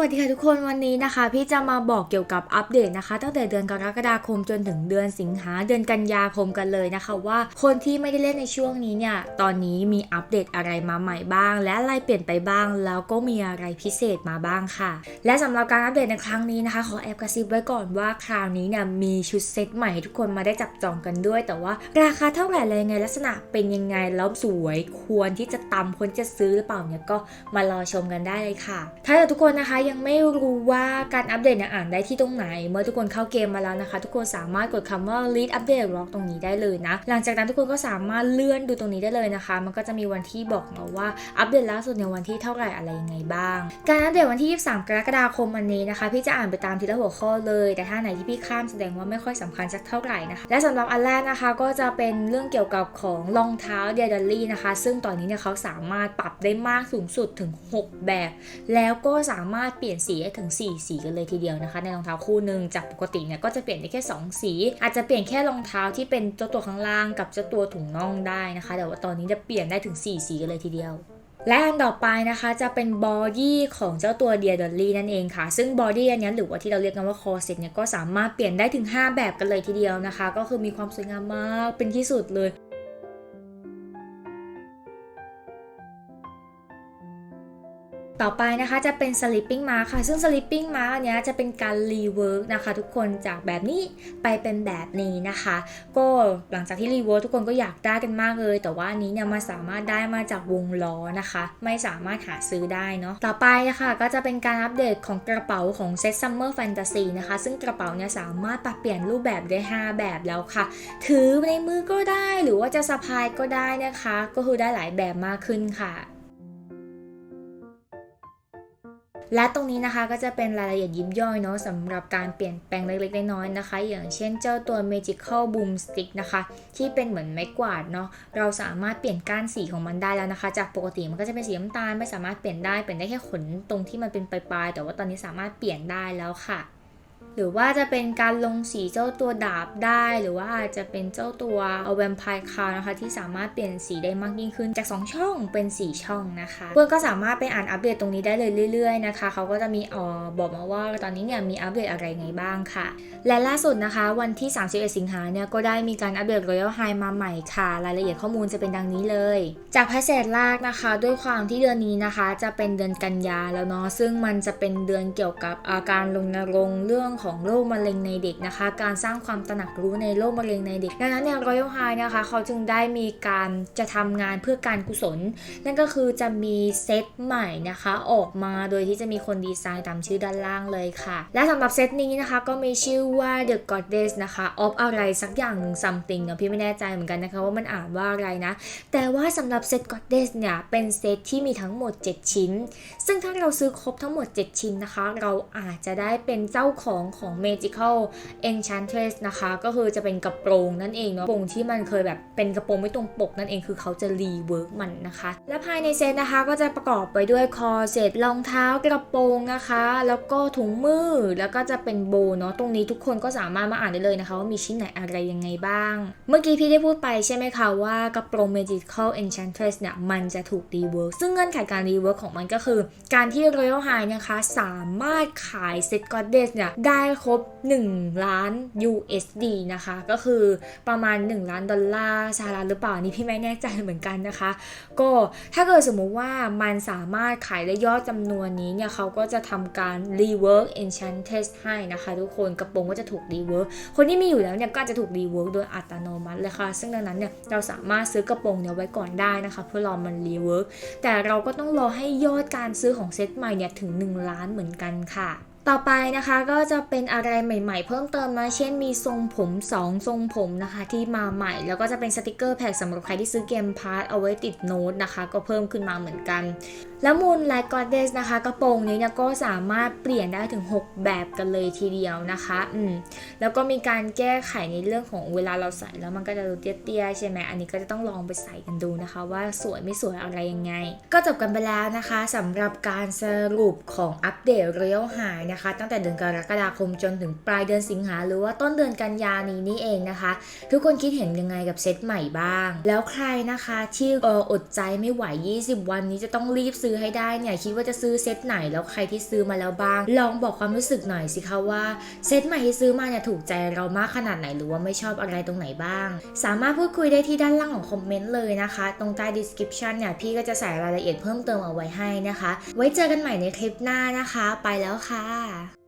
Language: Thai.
วัสดีค่ะทุกคนวันนี้นะคะ พี่จะมาบอกเกี่ยวกับอัปเดตนะคะ ตั้งแต่เดือนกรกฎาคมจนถึงเดือนสิงหาเดือนกันยาคมกันเลยนะคะ ว่าคนที่ไม่ได้เล่นในช่วงนี้เนี่ยตอนนี้มีอัปเดตอะไรมาใหม่บ้าง และอะไรเปลี่ยนไปบ้าง แล้วก็มีอะไรพิเศษมาบ้างค่ะ และสำหรับการอัปเดตในครั้งนี้นะคะขอแอบกระซิบไว้ก่อนว่าคราวนี้เนี่ยมีชุดเซตใหม่ทุกคนมาได้จับจองกันด้วย แต่ว่าราคาเท่าไหร่อะไรไงลักษณะเป็นยังไงแล้วสวยควรที่จะตำควรจะซื้อหรือเปล่าเนี่ยก็มารอชมกันได้เลยค่ะ ถ้าเกิดทุกคนนะคะยังไม่รู้ว่าการอัปเดตเนี่ยอ่านได้ที่ตรงไหน เมื่อทุกคนเข้าเกมมาแล้วนะคะ ทุกคนสามารถกดคำว่า lead update log ตรงนี้ได้เลยนะ หลังจากนั้นทุกคนก็สามารถเลื่อนดูตรงนี้ได้เลยนะคะ มันก็จะมีวันที่บอกมาว่าอัปเดตล่าสุดในวันที่เท่าไหร่อะไรยังไงบ้าง การอัปเดตวันที่ 23 กรกฎาคมวันนี้นะคะ พี่จะอ่านไปตามทีละหัวข้อเลย แต่ถ้าไหนที่พี่ข้ามแสดงว่าไม่ค่อยสำคัญสักเท่าไหร่นะคะ และสำหรับอันแรกนะคะก็จะเป็นเรื่องเกี่ยวกับของรองเท้าเดียดอลลี่นะคะ ซึ่งตอนนี้เนี่ยเขาสามารถปรับได้มากสูงสุดถึง 6 แบบ แล้วก็สามารถเปลี่ยนสีได้ถึง 4 สีกันเลยทีเดียวนะคะ ในรองเท้าคู่หนึ่งจากปกติเนี่ยก็จะเปลี่ยนได้แค่ 2 สี อาจจะเปลี่ยนแค่รองเท้าที่เป็นเจ้าตัวข้างล่างกับเจ้าตัวถุงน่องได้นะคะ แต่ว่าตอนนี้จะเปลี่ยนได้ถึง 4 สีกันเลยทีเดียวและอันต่อไปนะคะจะเป็นบอดี้ของเจ้าตัวเดียดอลลี่นั่นเองค่ะ ซึ่งบอดี้อันนี้หรือว่าที่เราเรียกกันว่าคอเซ็ตเนี่ยก็สามารถเปลี่ยนได้ถึง 5 แบบกันเลยทีเดียวนะคะ ก็คือมีความสวยงามมากเป็นที่สุดเลย ต่อไปนะคะจะเป็น sleeping mask ค่ะ ซึ่ง sleeping mask อันเนี้ยจะเป็นการ rework นะคะ ทุกคนจากแบบนี้ไปเป็นแบบนี้นะคะ ก็หลังจากที่ rework ทุกคนก็อยากได้กันมากเลย แต่ว่าอันนี้เนี่ยมันสามารถได้มาจากวงล้อนะคะ ไม่สามารถหาซื้อได้เนาะต่อไปนะคะก็จะเป็นการอัปเดตของกระเป๋าของ Set Summer Fantasy นะคะ ซึ่งกระเป๋าเนี่ยสามารถปรับเปลี่ยนรูปแบบได้ 5 แบบแล้วค่ะ ถือในมือก็ได้หรือว่าจะสะพายก็ได้นะคะ ก็คือได้หลายแบบมากขึ้นค่ะ และตรงนี้นะคะก็จะเป็นรายละเอียดยิบย่อยเนาะสำหรับการเปลี่ยนแปลงเล็กๆน้อยๆนะคะ อย่างเช่นเจ้าตัว Magical Boom Stick นะคะ ที่เป็นเหมือนไม้กวาดเนาะเราสามารถเปลี่ยนก้านสีของมันได้แล้วนะคะ จากปกติมันก็จะเป็นสีน้ำตาลไม่สามารถเปลี่ยนได้เปลี่ยนได้แค่ขนตรงที่มันเป็นปลายๆแต่ว่าตอนนี้สามารถเปลี่ยนได้แล้วค่ะ หรือว่าจะเป็นการลงสีเจ้าตัวดาบได้ หรือว่าอาจจะเป็นเจ้าตัวเอาแวมไพร์คาวนะคะ ที่สามารถเปลี่ยนสีได้มากยิ่งขึ้นจาก 2 ช่องเป็น 4 ช่องนะคะเพื่อนก็สามารถไปอ่านอัปเดตตรงนี้ได้เลยเรื่อยๆนะคะเขาก็จะมีเออบอกมาว่าตอนนี้เนี่ยมีอัปเดตอะไรไงบ้างค่ะ และล่าสุดนะคะ วันที่ 31 สิงหาเนี่ยก็ได้มีการอัปเดต Royal High มาใหม่ค่ะ รายละเอียดข้อมูลจะเป็นดังนี้เลย จากแพทเศษแรกนะคะ ด้วยความที่เดือนนี้นะคะ จะเป็นเดือนกันยาแล้วเนาะซึ่งมันจะเป็นเดือนเกี่ยวกับอาการรณรงค์เรื่องของโรคมะเร็งในเด็กนะคะ การสร้างความตระหนักรู้ในโรคมะเร็งในเด็ก ดังนั้นเนี่ย Royal High นะคะเขาจึงได้มีการจะทำงานเพื่อการกุศล นั่นก็คือจะมีเซตใหม่นะคะ ออกมาโดยที่จะมีคนดีไซน์ตามชื่อด้านล่างเลยค่ะ และสำหรับเซตนี้นะคะก็มีชื่อว่า The Goddess นะคะ of อะไรสักอย่างหนึ่ง something เนะพี่ไม่แน่ใจเหมือนกันนะคะว่ามันอ่านว่าอะไรนะ แต่ว่าสำหรับเซต Goddess เนี่ยเป็นเซตที่มีทั้งหมด 7 ชิ้น ซึ่งถ้าเราซื้อครบทั้งหมด 7 ชิ้นนะคะ เราอาจจะได้เป็นเจ้าของของ Magical Enchantress นะคะ ก็คือจะเป็นกระโปรงนั่นเองเนาะกระโปรงที่มันเคยแบบเป็นกระโปรงไม่ตรงปกนั่นเองคือเขาจะรีเวิร์กมันนะคะ และภายในเซตนะคะก็จะประกอบไปด้วยคอเสร็จรองเท้ากระโปรงนะคะ แล้วก็ถุงมือแล้วก็จะเป็นโบเนาะตรงนี้ทุกคนก็สามารถมาอ่านได้เลยนะคะ ว่ามีชิ้นไหนอะไรยังไงบ้าง เมื่อกี้พี่ได้พูดไปใช่ไหมคะว่ากระโปรง Magical Enchantress เนี่ยมันจะถูกรีเวิร์กซึ่งเงื่อนไขการรีเวิร์กของมันก็คือ การที่ Royal High นะคะสามารถขายเซต Goddess เนี่ยได้ครบ 1 ล้าน USD นะคะ ก็คือประมาณ 1 ล้านดอลลาร์สหรัฐหรือเปล่านี่พี่ไม่แน่ใจเหมือนกันนะคะ ก็ถ้าเกิดสมมุติว่ามันสามารถขายได้ยอดจำนวนนี้เนี่ย เขาก็จะทำการ rework enchantress ให้นะคะทุกคนกระโปรงก็จะถูก rework คนที่มีอยู่แล้วเนี่ยก็จะถูก rework โดยอัตโนมัติเลยค่ะ ซึ่งดังนั้นเนี่ยเราสามารถซื้อกระโปรงเนี่ยไว้ก่อนได้นะคะ เพื่อรอมัน rework แต่เราก็ต้องรอให้ยอดการซื้อของเซตใหม่เนี่ยถึง 1 ล้านเหมือนกันค่ะ ต่อไปนะคะก็จะเป็นอะไรใหม่ๆ เพิ่มเติมนะ เช่นมีทรงผม 2 ทรงผมนะคะ ที่มาใหม่ แล้วก็จะเป็นสติกเกอร์แพ็กสำหรับใครที่ซื้อเกมพาร์ทเอาไว้ติดโน้ตนะคะ ก็เพิ่มขึ้นมาเหมือนกัน แล้วมูนไลท์กอดเดสนะคะกระโปรงนี้เนี่ยก็สามารถเปลี่ยนได้ถึง 6 แบบกันเลยทีเดียวนะคะอืมแล้วก็มีการแก้ไขในเรื่องของเวลาเราใส่แล้วมันก็จะดูเตี้ยๆใช่ไหมอันนี้ก็จะต้องลองไปใส่กันดูนะคะ ว่าสวยไม่สวยอะไรยังไง ก็จบกันไปแล้วนะคะสำหรับการสรุปของอัปเดต Royal High นะนะคะ ตั้งแต่เดือนกรกฎาคมจนถึงปลายเดือนสิงหาหรือว่าต้นเดือนกันยานี้นี่เองนะคะ ทุกคนคิดเห็นยังไงกับเซตใหม่บ้าง แล้วใครนะคะที่เอออดใจไม่ไหว 20 วันนี้จะต้องรีบซื้อให้ได้เนี่ยคิดว่าจะซื้อเซตไหนแล้วใครที่ซื้อมาแล้วบ้าง ลองบอกความรู้สึกหน่อยสิคะว่าเซตใหม่ที่ซื้อมาเนี่ยถูกใจเรามากขนาดไหนหรือว่าไม่ชอบอะไรตรงไหนบ้าง สามารถพูดคุยได้ที่ด้านล่างของคอมเมนต์เลยนะคะ ตรงใต้ description เนี่ยพี่ก็จะใส่รายละเอียดเพิ่มเติมเอาไว้ให้นะคะ ไว้เจอกันใหม่ในคลิปหน้านะคะ ไปแล้วค่ะค่ะ